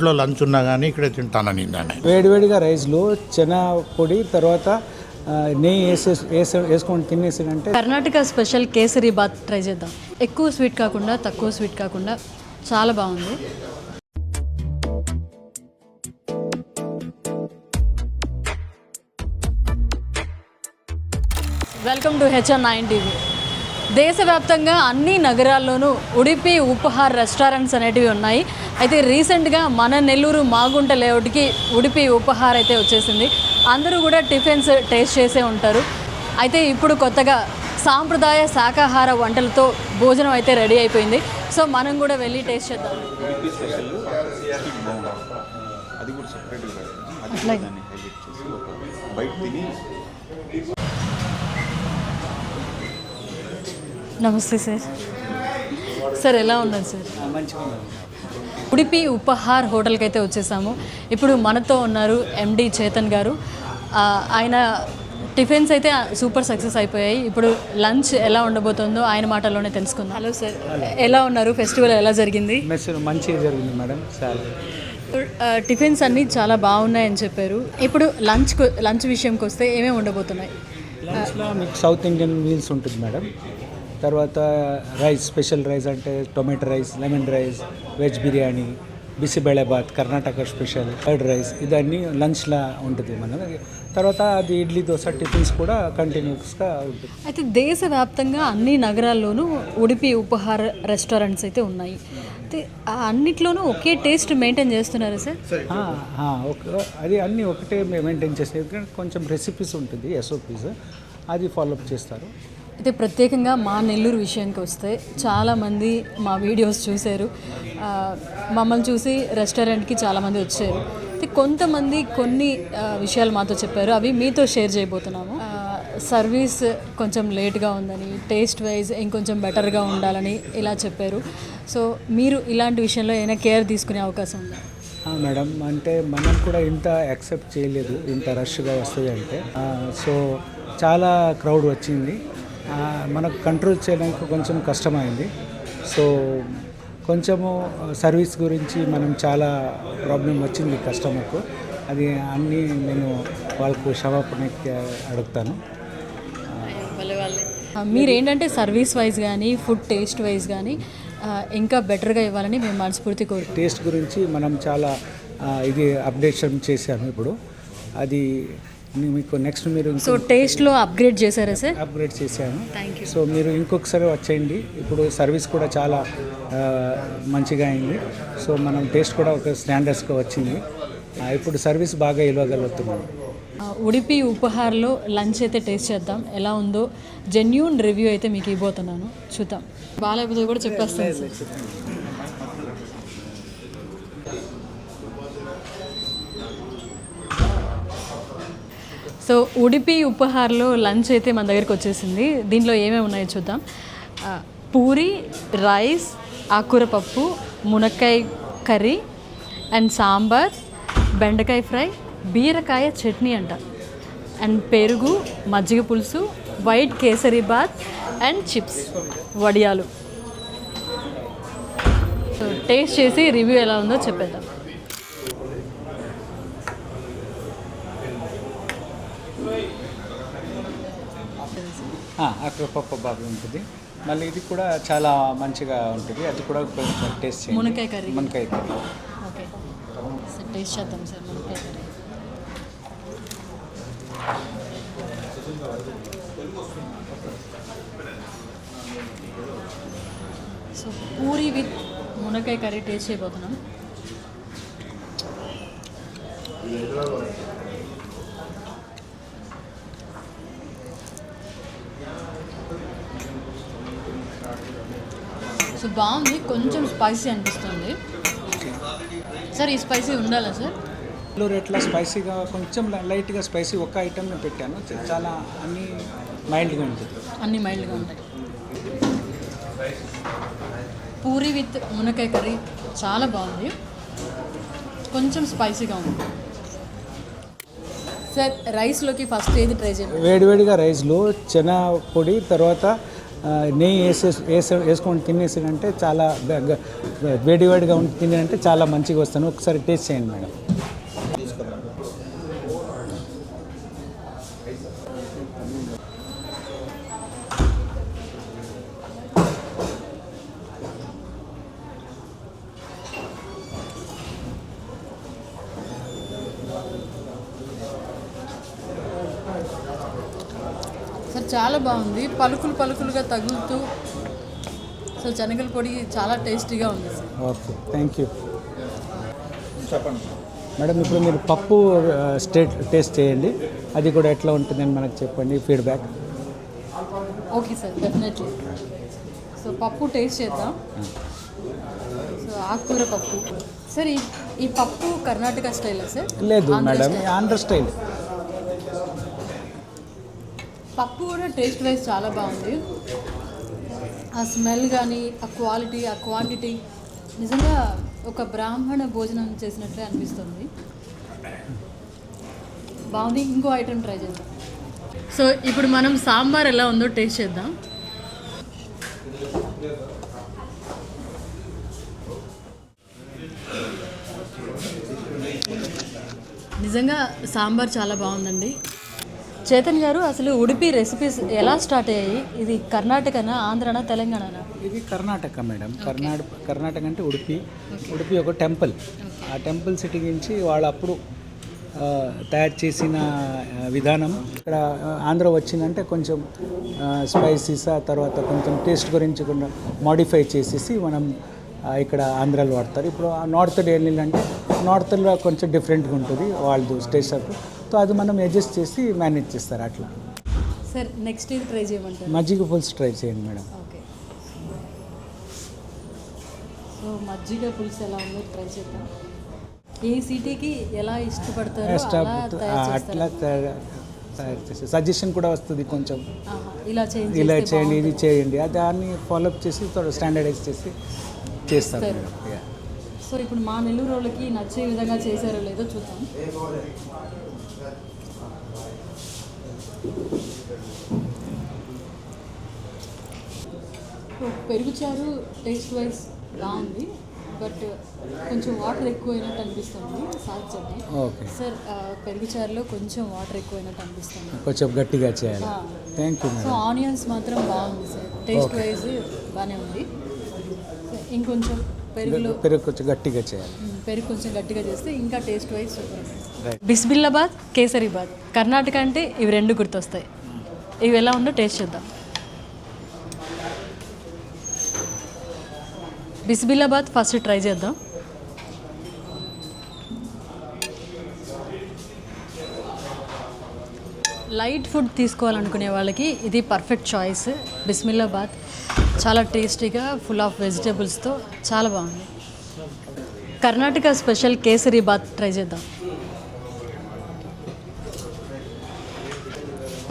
ఇంట్లో లంచ్ ఉన్నా కానీ ఇక్కడే తింటానని దాన్ని. వేడివేడిగా రైస్లో చెనా పొడి తర్వాత నెయ్యి వేసే వేసే వేసుకొని తినేసానంటే కర్ణాటక స్పెషల్ కేసరి బాత్ ట్రై చేద్దాం. ఎక్కువ స్వీట్ కాకుండా తక్కువ స్వీట్ కాకుండా చాలా బాగుంది. Welcome to HR nine TV. దేశవ్యాప్తంగా అన్ని నగరాల్లోనూ ఉడిపి ఉపహార్ రెస్టారెంట్స్ అనేటివి ఉన్నాయి. అయితే రీసెంట్గా మన నెల్లూరు మాగుంట లేఅవుట్కి ఉడిపి ఉపహార్ అయితే వచ్చేసింది. అందరూ కూడా టిఫిన్స్ టేస్ట్ చేసే ఉంటారు. అయితే ఇప్పుడు కొత్తగా సాంప్రదాయ శాకాహార వంటలతో భోజనం అయితే రెడీ అయిపోయింది. సో మనం కూడా వెళ్ళి టేస్ట్ చేద్దాం. అది కూడా సపరేట్గా పెట్టాలి అది కూడా దాన్ని హైలైట్ చేసి ఒక బయట తిని నమస్తే సార్. సార్ ఎలా ఉన్నారు సార్. ఉడిపి ఉపహార్ హోటల్కి అయితే వచ్చేసాము. ఇప్పుడు మనతో ఉన్నారు ఎండి చేతన్ గారు. ఆయన టిఫిన్స్ అయితే సూపర్ సక్సెస్ అయిపోయాయి. ఇప్పుడు లంచ్ ఎలా ఉండబోతుందో ఆయన మాటల్లోనే తెలుసుకుందాం. Hello sir. ఎలా ఉన్నారు? ఫెస్టివల్ ఎలా జరిగింది? మంచిగా జరిగింది మేడం. చాలా టిఫిన్స్ అన్నీ చాలా బాగున్నాయని చెప్పారు. ఇప్పుడు లంచ్ లంచ్ విషయంకి వస్తే ఏమేమి ఉండబోతున్నాయి? లంచ్లో మీకు సౌత్ ఇండియన్ మీల్స్ ఉంటుంది మేడం. తర్వాత రైస్ స్పెషల్ రైస్ అంటే tomato rice lemon rice veg biryani bisibelebath Karnataka special curd rice ఇదన్నీ లంచ్లా ఉంటుంది మన తర్వాత అది ఇడ్లీ దోశ టిఫిన్స్ కూడా కంటిన్యూస్గా ఉంటుంది. అయితే దేశవ్యాప్తంగా అన్ని నగరాల్లోనూ ఉడిపి ఉపహార రెస్టారెంట్స్ అయితే ఉన్నాయి. అయితే ఆ అన్నిట్లోనూ ఒకే టేస్ట్ మెయింటైన్ చేస్తున్నారా సార్? ఆ, ఆ, ఒక అది అన్నీ ఒకటే మెయింటైన్ కానీ కొంచెం రెసిపీస్ ఉంటుంది ఎస్ఓపీస్ అది ఫాలోఅప్ చేస్తారు. అయితే ప్రత్యేకంగా మా నెల్లూరు విషయానికి వస్తే చాలామంది మా వీడియోస్ చూశారు. మమ్మల్ని చూసి రెస్టారెంట్కి చాలామంది వచ్చారు. అయితే కొంతమంది కొన్ని విషయాలు మాతో చెప్పారు. అవి మీతో షేర్ చేయబోతున్నాము. సర్వీస్ కొంచెం లేట్గా ఉందని టేస్ట్ వైజ్ ఇంకొంచెం బెటర్గా ఉండాలని ఇలా చెప్పారు. సో మీరు ఇలాంటి విషయంలో ఏమైనా కేర్ తీసుకునే అవకాశం ఉందా? మేడం అంటే మనం కూడా ఇంత యాక్సెప్ట్ చేయలేదు ఇంత రష్గా వస్తుంది అంటే సో చాలా క్రౌడ్ వచ్చింది. మనకు కంట్రోల్ చేయడానికి కొంచెం కష్టమైంది. సో కొంచెము సర్వీస్ గురించి మనం చాలా ప్రాబ్లం వచ్చింది కస్టమర్కు అది అన్నీ నేను వాళ్ళకు క్షమాపణకి అడుగుతాను. మీరేంటంటే సర్వీస్ వైజ్ కానీ ఫుడ్ టేస్ట్ వైజ్ కానీ ఇంకా బెటర్గా ఇవ్వాలని మేము మనస్ఫూర్తి కోరుకుంటున్నాం టేస్ట్ గురించి మనం చాలా ఇది అప్డేషన్ చేశాము ఇప్పుడు. అది మీకు నెక్స్ట్ మీరు సో టేస్ట్లో అప్గ్రేడ్ చేశారా సార్ అప్గ్రేడ్ చేశాను. సో మీరు ఇంకొకసారి వచ్చేయండి. ఇప్పుడు సర్వీస్ కూడా చాలా మంచిగా అయింది. సో మనం టేస్ట్ కూడా ఒక స్టాండర్డ్స్గా వచ్చింది. ఇప్పుడు సర్వీస్ బాగా ఇవ్వగలుగుతున్నాం. ఉడిపి ఉపహార్లో లంచ్ అయితే టేస్ట్ చేద్దాం. ఎలా ఉందో జెన్యూన్ రివ్యూ అయితే మీకు ఇవ్వబోతున్నాను. చూద్దాం. బాగాలేకపోతే కూడా చెప్పేస్తాను సో ఉడిపి ఉపహార్లో లంచ్ అయితే మన దగ్గరికి వచ్చేసింది. దీంట్లో ఏమేమి ఉన్నాయో చూద్దాం. పూరి రైస్ ఆకుకూర పప్పు మునక్కాయ కర్రీ అండ్ సాంబార్ బెండకాయ ఫ్రై బీరకాయ చట్నీ అంట. అండ్ పెరుగు మజ్జిగ పులుసు white kesari bath and chips వడియాలు. సో టేస్ట్ చేసి రివ్యూ ఎలా ఉందో చెప్పేద్దాం. అక్కడ పప్పు బాగా ఉంటుంది. మళ్ళీ ఇది కూడా చాలా మంచిగా ఉంటుంది. అది కూడా కొంచెం టేస్ట్ చేయండి. మునక్కాయ కర్రీ. మునక్కాయ కర్రీ. ఓకే. సార్ టేస్ట్ చేద్దాం సార్ మునక్కాయ కర్రీ. సో పూరి విత్ మునక్కాయ కర్రీ టేస్ట్ చేయబోతున్నాం. సో బాగుంది కొంచెం స్పైసీ అనిపిస్తుంది. సార్ ఈ స్పైసీ ఉండాలా సార్? లో రేట్ల స్పైసీగా కొంచెం లైట్గా స్పైసీ ఒక్క ఐటమ్ నేను పెట్టాను. చాలా అన్ని మైల్డ్గా ఉంటుంది అన్నీ మైల్డ్గా ఉంటాయి. పూరి విత్ మునక్కాయ కర్రీ చాలా బాగుంది. కొంచెం స్పైసీగా ఉంది. సార్ రైస్లోకి ఫస్ట్ ఏది ట్రై చేయండి వేడివేడిగా రైస్లో చెనా పొడి తర్వాత నెయ్యి వేసే వేసే వేసుకొని తినేసాడంటే చాలా బె- వేడి వేడిగా ఉండి తినంటే చాలా మంచిగా వస్తాను ఒకసారి టేస్ట్ చేయండి మేడం. చాలా బాగుంది. పలుకులు పలుకులుగా తగులుతూ సో శనగల పొడి చాలా టేస్టీగా ఉంది సార్. Okay thank you. చెప్పండి. మేడం ఇప్పుడు మీరు పప్పు స్టేట్ టేస్ట్ చేయండి. అది కూడా ఎట్లా ఉంటుందని మనకు చెప్పండి feedback. Okay sir definitely. So పప్పు టేస్ట్ చేద్దాం. సో ఆకుకూర పప్పు. సార్ ఈ ఈ పప్పు కర్ణాటక స్టైలా సార్? లేదు మేడం. ఆంధ్ర స్టైల్. పప్పు కూడా టేస్ట్ వైజ్ చాలా బాగుంది. ఆ స్మెల్ కానీ ఆ క్వాలిటీ ఆ క్వాంటిటీ నిజంగా ఒక బ్రాహ్మణ భోజనం చేసినట్లే అనిపిస్తుంది. బాగుంది. ఇంకో ఐటెం ట్రై చేద్దాం. సో ఇప్పుడు మనం సాంబార్ ఎలా ఉందో టేస్ట్ చేద్దాం. నిజంగా సాంబార్ చాలా బాగుందండి. చేతన్ గారు అసలు ఉడిపి రెసిపీస్ ఎలా స్టార్ట్ అయ్యాయి? ఇది కర్ణాటకనా ఆంధ్రనా తెలంగాణనా? ఇది కర్ణాటక మేడం. కర్ణాటక కర్ణాటక అంటే ఉడిపి. ఉడిపి ఒక టెంపుల్. ఆ టెంపుల్ సిటీ నుంచి వాళ్ళు అప్పుడు తయారు చేసిన విధానం. ఇక్కడ ఆంధ్ర వచ్చిందంటే కొంచెం స్పైసీస్ ఆ తర్వాత కొంచెం టేస్ట్ గురించి కూడా మాడిఫై చేసేసి మనం ఇక్కడ ఆంధ్రాలో వాడతారు. ఇప్పుడు నార్త్ వెళ్ళిందంటే నార్త్లో కొంచెం డిఫరెంట్గా ఉంటుంది. వాళ్ళది స్టేషన్ సో అది మనం అడ్జస్ట్ చేసి మేనేజ్ చేస్తారు అట్లా. సార్ నెక్స్ట్ ఇది ట్రై చేయమంటారు? మజ్జిగ పులుసు ట్రై చేయండి మేడం. ఓకే. సో మజ్జిగ పులుసు ఎలా ఉందో ట్రై చేద్దాం. ఏ సిటీకి ఎలా ఇష్టపడతారో అట్లా తయారు చేసి సజెషన్ కూడా వస్తుంది కొంచెం. ఇలా చేంజ్ ఇలా చేయండి ఇది. చేయండి. దాన్ని ఫాలోఅప్ చేసి స్టాండర్డైజ్ చేసి చేస్తారు. మేడం. సో ఇప్పుడు మా నెల్లూరు వాళ్ళకి నచ్చే విధంగా చేశారో లేదో చూద్దాం. సో పెరుగు చారు టేస్ట్ వైజ్ బాగుంది బట్ కొంచెం వాటర్ ఎక్కువైనట్టు అనిపిస్తుంది. సాల్ట్ చట్నీ సార్ ఆ, పెరుగు చారులో కొంచెం వాటర్ ఎక్కువైనట్టు అనిపిస్తుంది. కొంచెం గట్టిగా చేయాలి. థ్యాంక్ యూ సో ఆనియన్స్ మాత్రం బాగుంది సార్. టేస్ట్ వైజ్ బాగానే ఉంది. ఇంకొంచెం పెరుగులో పెరుగు కొంచెం గట్టిగా చేయాలి. పెరుగు కొంచెం గట్టిగా చేస్తే ఇంకా taste wise super. Bisibelebath kesaribath. Karnataka అంటే ఇవి రెండు గుర్తొస్తాయి. ఇవి ఎలా ఉందో టేస్ట్ చేద్దాం. బిస్బిల్లాబాద్ ఫస్ట్ ట్రై చేద్దాం. లైట్ ఫుడ్ తీసుకోవాలనుకునే వాళ్ళకి ఇది పర్ఫెక్ట్ చాయిస్. బిస్మిల్లాబాద్ చాలా టేస్టీగా ఫుల్ ఆఫ్ వెజిటేబుల్స్తో చాలా బాగుంది. కర్ణాటక స్పెషల్ కేసరి బాత్ ట్రై చేద్దాం.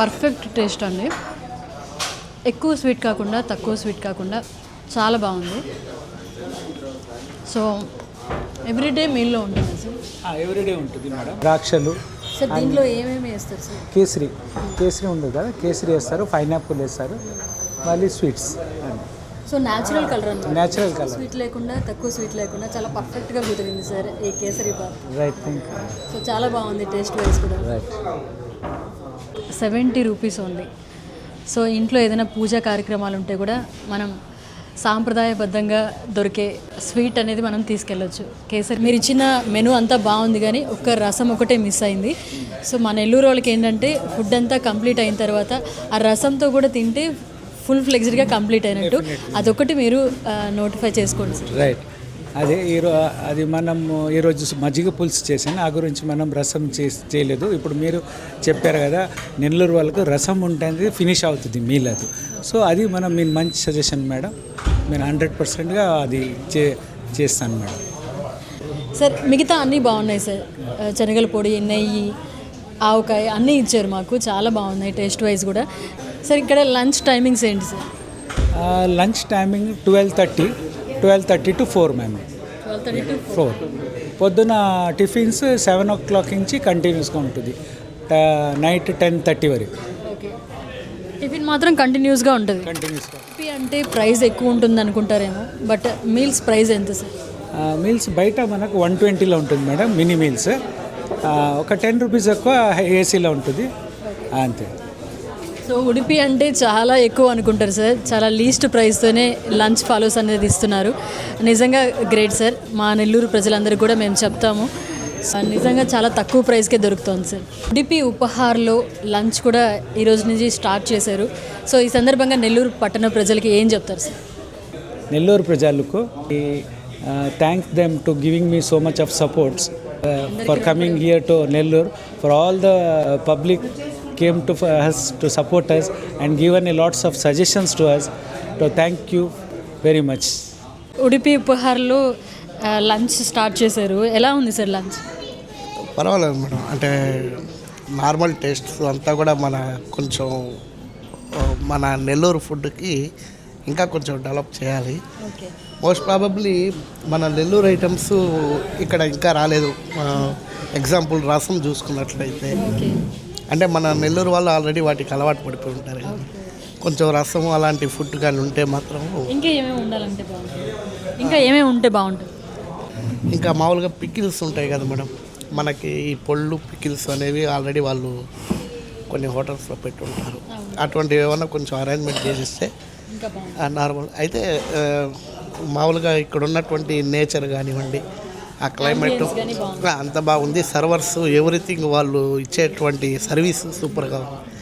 పర్ఫెక్ట్ టేస్ట్ అండి. ఎక్కువ స్వీట్ కాకుండా తక్కువ స్వీట్ కాకుండా చాలా బాగుంది. సో ఎవ్రీడే మీల్లో ఉంటుంది సార్? ఎవ్రీడే ఉంటుంది మేడం. ద్రాక్షలు సార్ దీంట్లో ఏమేమి వేస్తారు సార్? కేసరి. కేసరి ఉండదు కదా కేసరి వేస్తారు పైనాపిల్ వేస్తారు మళ్ళీ స్వీట్స్. సో న్యాచురల్ కలర్ అన్నమాట. న్యాచురల్ కలర్ స్వీట్ లేకుండా తక్కువ స్వీట్ లేకుండా చాలా పర్ఫెక్ట్గా కుదిరింది సార్ ఈ kesari bath. Right thank so చాలా బాగుంది టేస్ట్ వైజ్ కూడా. Right seventy rupees only. So ఇంట్లో ఏదైనా పూజా కార్యక్రమాలు ఉంటే కూడా మనం సాంప్రదాయబద్ధంగా దొరికే స్వీట్ అనేది మనం తీసుకెళ్ళొచ్చు. కేసరి మీరు ఇచ్చిన మెను అంతా బాగుంది కానీ ఒక్క రసం ఒకటే మిస్ అయింది. సో మా నెల్లూరు వాళ్ళకి ఏంటంటే ఫుడ్ అంతా కంప్లీట్ అయిన తర్వాత ఆ రసంతో కూడా తింటే ఫుల్ ఫ్లెక్స్డ్గా కంప్లీట్ అయినట్టు. అదొకటి మీరు నోటిఫై చేసుకోండి సార్. రైట్ అదే ఈరో అది మనం ఈరోజు మజ్జిగ పులుసు చేసాను ఆ గురించి మనం రసం చేసి చేయలేదు. ఇప్పుడు మీరు చెప్పారు కదా నెల్లూరు వాళ్ళకు రసం ఉంటుంది ఫినిష్ అవుతుంది మీల్ అది సో అది మనం మీ మంచి సజెషన్ మేడం. నేను హండ్రెడ్ పర్సెంట్గా అది చే చేస్తాను మేడం. సార్ మిగతా అన్నీ బాగున్నాయి సార్. శనగల పొడి నెయ్యి ఆవకాయ అన్నీ ఇచ్చారు మాకు. చాలా బాగున్నాయి టేస్ట్ వైజ్ కూడా. సార్ ఇక్కడ లంచ్ టైమింగ్స్ ఏంటి sir? Lunch timing twelve thirty. Twelve thirty to four ma'am four పొద్దున టిఫిన్స్ సెవెన్ ఓ క్లాక్ నుంచి కంటిన్యూస్గా ఉంటుంది. నైట్ టెన్ థర్టీ వరకు. ఓకే. టిఫిన్ మాత్రం కంటిన్యూస్గా ఉంటుంది. కంటిన్యూస్గా అంటే ప్రైస్ ఎక్కువ ఉంటుంది అనుకుంటారేమో బట్ మీల్స్ ప్రైస్ ఎంత సార్? మీల్స్ బయట మనకు వన్ ట్వంటీలో ఉంటుంది మేడం మినీ మీల్స్. ఒక టెన్ రూపీస్ ఎక్కువ ఏసీలో ఉంటుంది. అంతే. సో ఉడిపి అంటే చాలా ఎక్కువ అనుకుంటారు సార్. చాలా లీస్ట్ ప్రైస్తోనే లంచ్ ఫాలోస్ అనేది ఇస్తున్నారు. నిజంగా గ్రేట్ సార్. మా నెల్లూరు ప్రజలందరికీ కూడా మేము చెప్తాము. నిజంగా చాలా తక్కువ ప్రైస్కే దొరుకుతుంది సార్. ఉడిపి ఉపహార్లో లంచ్ కూడా ఈ రోజు నుంచి స్టార్ట్ చేశారు. సో ఈ సందర్భంగా నెల్లూరు పట్టణ ప్రజలకి ఏం చెప్తారు సార్? నెల్లూరు ప్రజలకు thanks them to giving me so much of supports for coming here to Nellore for all the public came to us to support us and given a lots of suggestions to us to thank you very much Udupi ఉపహార్లో lunch start చేశారు. ఎలా ఉంది sir lunch పర్వాలేదు madam. అంటే normal taste అంతా కూడా మన కొంచెం ఆ, మన నెల్లూరు ఫుడ్కి ఇంకా కొంచెం డెవలప్ చేయాలి. మోస్ట్ ప్రాబబ్లీ మన నెల్లూరు ఐటమ్స్ ఇక్కడ ఇంకా రాలేదు. ఎగ్జాంపుల్ రసం చూసుకున్నట్లయితే. అంటే మన నెల్లూరు వాళ్ళు ఆల్రెడీ వాటికి అలవాటు పడిపోయి ఉంటారు కొంచెం రసం అలాంటి ఫుడ్ కానీ ఉంటే మాత్రం ఇంకా ఏమేమి ఉండాలంటే బాగుంటుంది? ఇంకా ఏమేమి ఉంటే బాగుంటుంది? ఇంకా మామూలుగా పికిల్స్ ఉంటాయి కదా మేడం. మనకి ఈ పొళ్ళు పికిల్స్ అనేవి ఆల్రెడీ వాళ్ళు కొన్ని హోటల్స్లో పెట్టుంటారు. అటువంటివి ఏమన్నా కొంచెం అరేంజ్మెంట్ చేసిస్తే నార్మల్ అయితే మామూలుగా ఇక్కడ ఉన్నటువంటి నేచర్ కానివ్వండి ఆ క్లైమేట్. అంత బాగుంది. సర్వర్స్ ఎవ్రీథింగ్ వాళ్ళు ఇచ్చేటువంటి సర్వీస్ సూపర్గా ఉంది.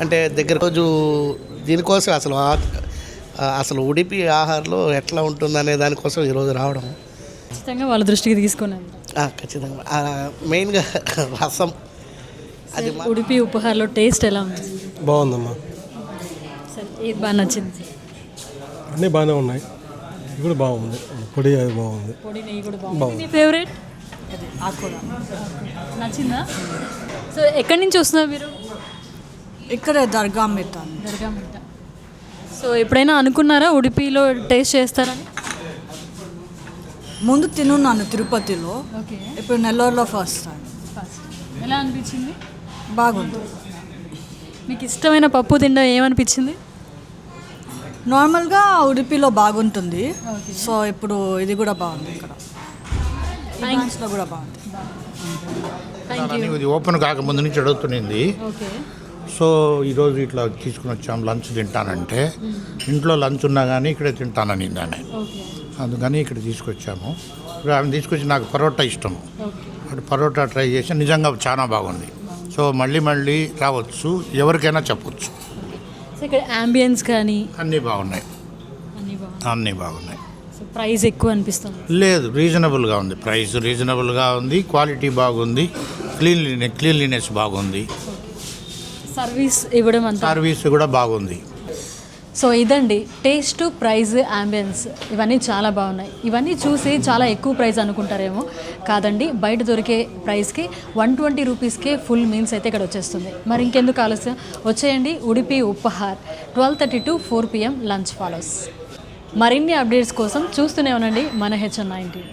అంటే దగ్గర రోజు దీనికోసం అసలు ఆ- అసలు ఉడిపి ఆహారంలో ఎట్లా ఉంటుందనే దానికోసం ఈరోజు రావడం. ఖచ్చితంగా వాళ్ళ దృష్టికి తీసుకున్నాను. ఆ, ఖచ్చితంగా. ఆ, మెయిన్గా రసం. అది ఉడిపి ఉపహార్లో టేస్ట్ ఎలా ఉంది? బాగుందమ్మా. ఏది బాగా నచ్చింది. అన్నీ బాగానే ఉన్నాయి. ఇది కూడా బాగుంది. పొడి అది బాగుంది. పొడి నెయ్యి కూడా బాగుంది. మీ ఫేవరెట్ నచ్చిందా? సో ఎక్కడి నుంచి వస్తున్నారు మీరు? ఇక్కడే దర్గా మితాను దర్గా మిట్ట. సో ఎప్పుడైనా అనుకున్నారా ఉడిపిలో టేస్ట్ చేస్తారని? ముందు తినున్నాను తిరుపతిలో. ఓకే. ఇప్పుడు నెల్లూరులో ఫస్ట్ టైం ఫస్ట్ ఎలా అనిపించింది? బాగుంది. మీకు ఇష్టమైన పప్పు తినడం ఏమనిపించింది? నార్మల్గా ఉడిపిలో బాగుంటుంది. సో ఇప్పుడు ఇది కూడా బాగుంది ఇక్కడ. బ్రాంచ్లో కూడా బాగుంది. ఇది ఓపెన్ కాకముందు నుంచి అడుగుతునింది. ఓకే. సో ఈరోజు ఇట్లా తీసుకుని వచ్చాం లంచ్ తింటానంటే. ఇంట్లో లంచ్ ఉన్నా కానీ ఇక్కడే తింటానని ఓకే. అందుకని ఇక్కడ తీసుకొచ్చాము. ఇప్పుడు ఆమె తీసుకొచ్చి నాకు పరోటా ఇష్టం. ఓకే. అటు పరోటా ట్రై చేసి నిజంగా చాలా బాగుంది. సో మళ్ళీ మళ్ళీ రావచ్చు. ఎవరికైనా చెప్పొచ్చు. సో ఇక్కడ అంబియన్స్ కానీ? అన్నీ బాగున్నాయి. అన్నీ బాగున్నాయి. సో ప్రైస్ ఎక్కువ అనిపిస్తుంది. లేదు రీజనబుల్గా ఉంది. ప్రైస్ రీజనబుల్గా ఉంది క్వాలిటీ బాగుంది క్లీన్లీనెస్ క్లీన్లీనెస్ బాగుంది. సర్వీస్ ఇవ్వడం అంతా? సర్వీస్ కూడా బాగుంది. సో ఇదండి టేస్ట్ ప్రైజ్ అంబియన్స్ ఇవన్నీ చాలా బాగున్నాయి. ఇవన్నీ చూసి చాలా ఎక్కువ ప్రైస్ అనుకుంటారేమో. కాదండి బయట దొరికే ప్రైస్కి వన్ ట్వంటీ రూపీస్కే ఫుల్ మీల్స్ అయితే ఇక్కడ వచ్చేస్తుంది. మరి ఇంకెందుకు ఆలస్యం? వచ్చేయండి Udupi Upahar twelve thirty to four PM lunch follows మరిన్ని అప్డేట్స్ కోసం చూస్తూనే ఉండండి మన హెచ్ఎన్ నైన్టీ